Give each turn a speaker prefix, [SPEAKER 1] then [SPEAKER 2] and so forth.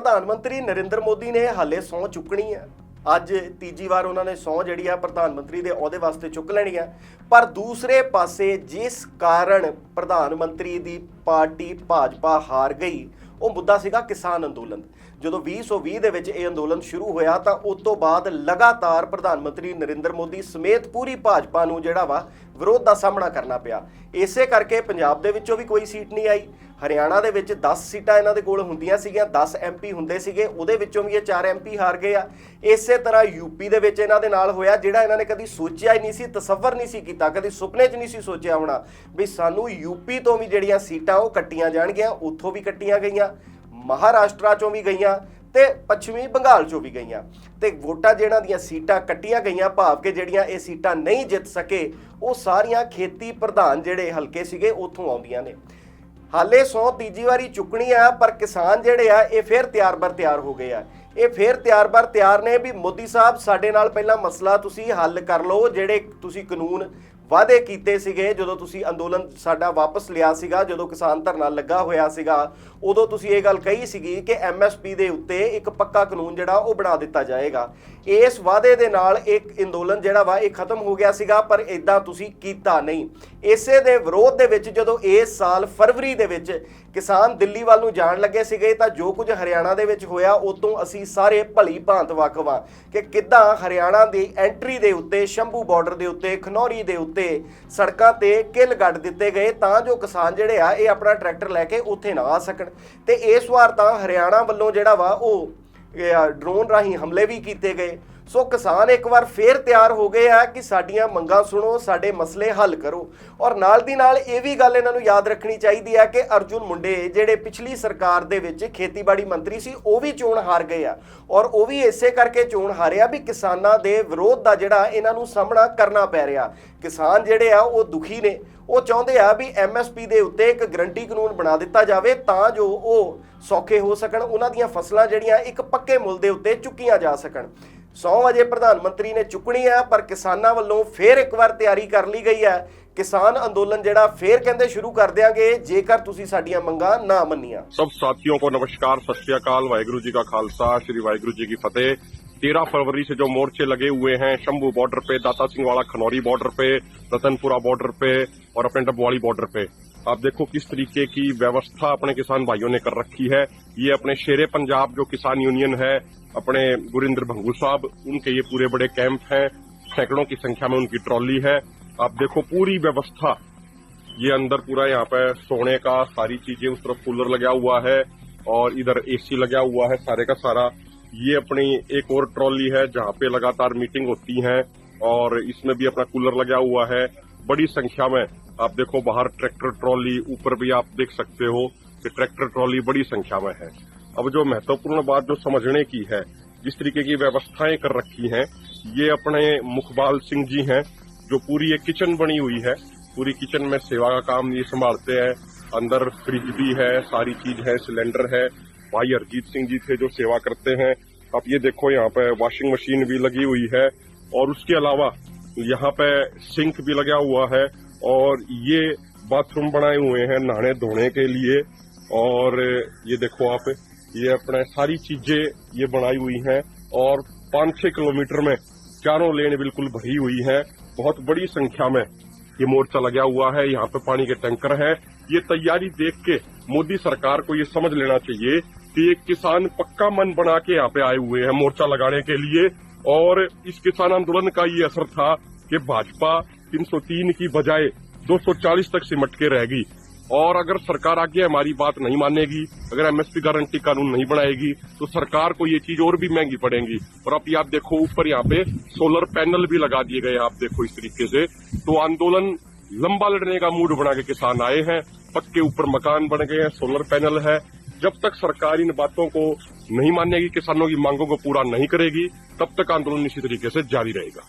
[SPEAKER 1] ਪ੍ਰਧਾਨ ਮੰਤਰੀ ਨਰਿੰਦਰ ਮੋਦੀ ਨੇ ਹਾਲੇ ਸਹੁੰ ਚੁੱਕਣੀ ਹੈ ਅੱਜ ਤੀਜੀ ਵਾਰ ਉਹਨਾਂ ਨੇ ਸਹੁੰ ਜਿਹੜੀ ਆ ਪ੍ਰਧਾਨ ਮੰਤਰੀ ਦੇ ਅਹੁਦੇ ਵਾਸਤੇ ਚੁੱਕ ਲੈਣੀ ਆ। ਪਰ ਦੂਸਰੇ ਪਾਸੇ ਜਿਸ ਕਾਰਨ ਪ੍ਰਧਾਨ ਮੰਤਰੀ ਦੀ ਪਾਰਟੀ ਭਾਜਪਾ ਹਾਰ ਗਈ, ਉਹ ਮੁੱਦਾ ਸੀਗਾ ਕਿਸਾਨ ਅੰਦੋਲਨ। ਜਦੋਂ 2020 ਦੇ ਵਿੱਚ ਇਹ ਅੰਦੋਲਨ ਸ਼ੁਰੂ ਹੋਇਆ ਤਾਂ ਉਸ ਤੋਂ ਬਾਅਦ ਲਗਾਤਾਰ ਪ੍ਰਧਾਨ ਮੰਤਰੀ ਨਰਿੰਦਰ ਮੋਦੀ ਸਮੇਤ ਪੂਰੀ ਭਾਜਪਾ ਨੂੰ ਜਿਹੜਾ ਵਾ ਵਿਰੋਧ ਦਾ ਸਾਹਮਣਾ ਕਰਨਾ ਪਿਆ। ਇਸੇ ਕਰਕੇ ਪੰਜਾਬ ਦੇ ਵਿੱਚੋਂ ਵੀ ਕੋਈ ਸੀਟ ਨਹੀਂ ਆਈ। ਹਰਿਆਣਾ ਦੇ ਵਿੱਚ 10 ਸੀਟਾਂ ਇਹਨਾਂ ਦੇ ਕੋਲ ਹੁੰਦੀਆਂ ਸੀਗੀਆਂ 10 ਐਮਪੀ ਹੁੰਦੇ ਸੀਗੇ, ਉਹਦੇ ਵਿੱਚੋਂ ਵੀ ਇਹ 4 ਐਮਪੀ ਹਾਰ ਗਏ ਆ। ਇਸੇ ਤਰ੍ਹਾਂ ਯੂਪੀ ਦੇ ਵਿੱਚ ਇਹਨਾਂ ਦੇ ਨਾਲ ਹੋਇਆ, ਜਿਹੜਾ ਇਹਨਾਂ ਨੇ ਕਦੀ ਸੋਚਿਆ ਹੀ ਨਹੀਂ ਸੀ, ਤਸੱਵਰ ਨਹੀਂ ਸੀ ਕੀਤਾ, ਕਦੀ ਸੁਪਨੇ 'ਚ ਨਹੀਂ ਸੀ ਸੋਚਿਆ ਹੋਣਾ ਵੀ ਸਾਨੂੰ ਯੂਪੀ ਤੋਂ ਵੀ ਜਿਹੜੀਆਂ ਸੀਟਾਂ ਉਹ ਕੱਟੀਆਂ ਜਾਣਗੀਆਂ, ਉੱਥੋਂ ਵੀ ਕੱਟੀਆਂ ਗਈਆਂ, ਮਹਾਰਾਸ਼ਟਰ ਚੋਂ ਵੀ ਗਈਆਂ ਤੇ ਪੱਛਮੀ ਬੰਗਾਲ ਚੋਂ ਵੀ ਗਈਆਂ। ਤੇ ਵੋਟਾਂ ਜਿਹੜਾਂ ਦੀਆਂ ਸੀਟਾਂ ਕੱਟੀਆਂ ਗਈਆਂ, ਭਾਵ ਕਿ ਜਿਹੜੀਆਂ ਇਹ ਸੀਟਾਂ ਨਹੀਂ ਜਿੱਤ ਸਕੇ, ਉਹ ਸਾਰੀਆਂ ਖੇਤੀ ਪ੍ਰਧਾਨ ਜਿਹੜੇ ਹਲਕੇ ਸੀਗੇ, ਉੱਥੋਂ ਆਉਂਦੀਆਂ ਨੇ। ਹਾਲੇ ਸੌ ਤੀਜੀ ਵਾਰੀ ਚੁੱਕਣੀ ਆ, ਪਰ ਕਿਸਾਨ ਜਿਹੜੇ ਆ, ਇਹ ਫੇਰ ਤਿਆਰ ਬਰ ਤਿਆਰ ਹੋ ਗਏ ਆ। ਇਹ ਫੇਰ ਤਿਆਰ ਬਰ ਤਿਆਰ ਨੇ ਵੀ ਮੋਦੀ ਸਾਹਿਬ, ਸਾਡੇ ਨਾਲ ਪਹਿਲਾਂ ਮਸਲਾ ਤੁਸੀਂ ਹੱਲ ਕਰ ਲਓ, ਜਿਹੜੇ ਤੁਸੀਂ ਕਾਨੂੰਨ ਵਾਅਦੇ ਕੀਤੇ ਸੀਗੇ, ਜਦੋਂ ਤੁਸੀਂ ਅੰਦੋਲਨ ਸਾਡਾ ਵਾਪਸ ਲਿਆ ਸੀਗਾ, ਜਦੋਂ ਕਿਸਾਨ ਧਰਨਾ ਲੱਗਾ ਹੋਇਆ ਸੀਗਾ, ਉਦੋਂ ਤੁਸੀਂ ਇਹ ਗੱਲ ਕਹੀ ਸੀਗੀ ਕਿ ਐਮਐਸਪੀ ਦੇ ਉੱਤੇ ਇੱਕ ਪੱਕਾ ਕਾਨੂੰਨ ਜਿਹੜਾ ਉਹ ਬਣਾ ਦਿੱਤਾ ਜਾਏਗਾ। ਇਸ ਵਾਅਦੇ ਦੇ ਨਾਲ ਇੱਕ ਅੰਦੋਲਨ ਜਿਹੜਾ ਵਾ, ਇਹ ਖਤਮ ਹੋ ਗਿਆ ਸੀਗਾ, ਪਰ ਇਦਾਂ ਤੁਸੀਂ ਕੀਤਾ ਨਹੀਂ। ਇਸੇ ਦੇ ਵਿਰੋਧ ਦੇ ਵਿੱਚ ਜਦੋਂ ਇਸ ਸਾਲ ਫਰਵਰੀ ਦੇ ਵਿੱਚ ਕਿਸਾਨ ਦਿੱਲੀ ਵੱਲ ਨੂੰ ਜਾਣ ਲੱਗੇ ਸੀਗੇ, ਤਾਂ ਜੋ ਕੁਝ ਹਰਿਆਣਾ ਦੇ ਵਿੱਚ ਹੋਇਆ ਉਹ ਤੋਂ ਅਸੀਂ ਸਾਰੇ ਭਲੀ ਭਾਂਤ ਵਾਕਿਫ ਹਾਂ ਕਿ ਕਿੱਦਾਂ ਹਰਿਆਣਾ ਦੀ ਐਂਟਰੀ ਦੇ ਉੱਤੇ, ਸ਼ੰਭੂ ਬਾਰਡਰ ਦੇ ਉੱਤੇ, ਖਨੌਰੀ ਦੇ ਉੱਤੇ ਸੜਕਾਂ ਤੇ ਕਿੱਲ ਗੱਡ ਦਿੱਤੇ ਗਏ ਤਾਂ ਜੋ ਕਿਸਾਨ ਜਿਹੜੇ ਆ, ਇਹ ਆਪਣਾ ਟਰੈਕਟਰ ਲੈ ਕੇ ਉੱਥੇ ਨਾ ਆ ਸਕਣ। ਤੇ ਇਸ ਵਾਰ ਤਾਂ ਹਰਿਆਣਾ ਵੱਲੋਂ ਜਿਹੜਾ ਵਾ ਉਹ ਡਰੋਨ ਰਾਹੀਂ ਹਮਲੇ ਵੀ ਕੀਤੇ ਗਏ। ਸੋ ਕਿਸਾਨ ਇੱਕ ਵਾਰ ਫੇਰ ਤਿਆਰ ਹੋ ਗਏ ਆ ਕਿ ਸਾਡੀਆਂ ਮੰਗਾਂ ਸੁਣੋ, ਸਾਡੇ ਮਸਲੇ ਹੱਲ ਕਰੋ। ਔਰ ਨਾਲ ਦੀ ਨਾਲ ਇਹ ਵੀ ਗੱਲ ਇਹਨਾਂ ਨੂੰ ਯਾਦ ਰੱਖਣੀ ਚਾਹੀਦੀ ਹੈ ਕਿ ਅਰਜੁਨ ਮੁੰਡੇ ਜਿਹੜੇ ਪਿਛਲੀ ਸਰਕਾਰ ਦੇ ਵਿੱਚ ਖੇਤੀਬਾੜੀ ਮੰਤਰੀ ਸੀ, ਉਹ ਵੀ ਚੋਣ ਹਾਰ ਗਏ ਆ। ਔਰ ਉਹ ਵੀ ਇਸੇ ਕਰਕੇ ਚੋਣ ਹਾਰਿਆ ਵੀ ਕਿਸਾਨਾਂ ਦੇ ਵਿਰੋਧ ਦਾ ਜਿਹੜਾ ਇਹਨਾਂ ਨੂੰ ਸਾਹਮਣਾ ਕਰਨਾ ਪੈ ਰਿਹਾ। ਕਿਸਾਨ ਜਿਹੜੇ ਆ, ਉਹ ਦੁਖੀ ਨੇ। ਉਹ ਚਾਹੁੰਦੇ ਆ ਵੀ ਐਮਐਸਪੀ ਦੇ ਉੱਤੇ ਇੱਕ ਗਰੰਟੀ ਕਾਨੂੰਨ ਬਣਾ ਦਿੱਤਾ ਜਾਵੇ ਤਾਂ ਜੋ ਉਹ ਸੌਖੇ ਹੋ ਸਕਣ, ਉਹਨਾਂ ਦੀਆਂ ਫਸਲਾਂ ਜਿਹੜੀਆਂ ਇੱਕ ਪੱਕੇ ਮੁੱਲ ਦੇ ਉੱਤੇ ਚੁੱਕੀਆਂ ਜਾ ਸਕਣ। 100 ਵਜੇ ਪ੍ਰਧਾਨ ਮੰਤਰੀ ਨੇ ਚੁੱਕਣੀ ਹੈ ਪਰ ਕਿਸਾਨਾਂ ਵੱਲੋਂ ਫੇਰ ਇੱਕ ਵਾਰ ਤਿਆਰੀ ਕਰ ਲਈ ਗਈ ਹੈ ਕਿਸਾਨ ਅੰਦੋਲਨ ਜਿਹੜਾ ਫੇਰ ਕਹਿੰਦੇ ਸ਼ੁਰੂ ਕਰ ਦਿਆਂਗੇ ਜੇਕਰ ਤੁਸੀਂ ਸਾਡੀਆਂ ਮੰਗਾਂ ਨਾ ਮੰਨੀਆਂ
[SPEAKER 2] सब साथियों को नमस्कार सत श्री अकाल वाहिगुरु जी का खालसा श्री वाहिगुरु जी की फतेह तेरह फरवरी से जो मोर्चे लगे हुए हैं शंभू बॉर्डर पे दाता सिंह वाला खनौरी बॉर्डर पे रतनपुरा बॉर्डर पे और अपने डबवाड़ी बॉर्डर पे आप देखो किस तरीके की व्यवस्था अपने किसान भाइयों ने कर रखी है। ये अपने शेरे पंजाब जो किसान यूनियन है, अपने गुरिंदर भंगू साहब, उनके ये पूरे बड़े कैंप हैं। सैकड़ों की संख्या में उनकी ट्रॉली है। आप देखो पूरी व्यवस्था। ये अंदर पूरा यहाँ पे सोने का सारी चीज़ें उस तरफ़ कूलर लगा हुआ है और इधर एसी लगा हुआ है सारे का सारा। ये अपनी एक और ट्रॉली है जहाँ पे लगातार मीटिंग होती है और इसमें भी अपना कूलर लगा हुआ है। बड़ी संख्या में आप देखो बाहर ट्रैक्टर ट्रॉली, ऊपर भी आप देख सकते हो कि ट्रैक्टर ट्रॉली बड़ी संख्या में है। अब जो महत्वपूर्ण बात जो समझने की है, जिस तरीके की व्यवस्थाएँ कर रखी हैं, ये अपने मुखबाल सिंह जी हैं, जो पूरी एक किचन बनी हुई है। पूरी किचन में सेवा का काम ये संभालते हैं। अंदर फ्रिज भी है, सारी चीज़ है, सिलेंडर है। भाई हरजीत सिंह जी थे जो सेवा करते हैं। अब ये देखो यहाँ पे वॉशिंग मशीन भी लगी हुई है। और उसके अलावा यहाँ पे सिंक भी लगा हुआ है। और ये बाथरूम बनाए हुए हैं नहाने धोने के लिए। और ये देखो आप, ये अपने सारी चीज़ें ये बनाई हुई हैं और पाँच छह किलोमीटर में चारों लेन बिल्कुल भरी हुई है। बहुत बड़ी संख्या में ये मोर्चा लगा हुआ है। यहाँ पे पानी के टैंकर है। ये तैयारी देख के मोदी सरकार को ये समझ लेना चाहिए कि एक किसान पक्का मन बना के यहाँ पे आए हुए हैं मोर्चा लगाने के लिए। और इस किसान आंदोलन का ये असर था कि भाजपा 303 की बजाय 240 तक सिमट के रहेगी। और अगर सरकार आगे हमारी बात नहीं मानेगी, अगर एमएसपी गारंटी कानून नहीं बनाएगी तो सरकार को ये चीज़ और भी महँगी पड़ेगी। और अब ये आप देखो, ऊपर यहाँ पे सोलर पैनल भी लगा दिए गए आप देखो इस तरीके से। तो आंदोलन लंबा लड़ने का मूड बना के किसान आए हैं पक्के ऊपर मकान बन गए हैं सोलर पैनल है। जब तक सरकार इन बातों को नहीं मानेगी, किसानों की मांगों को पूरा नहीं करेगी, तब तक आंदोलन इसी तरीके से जारी रहेगा।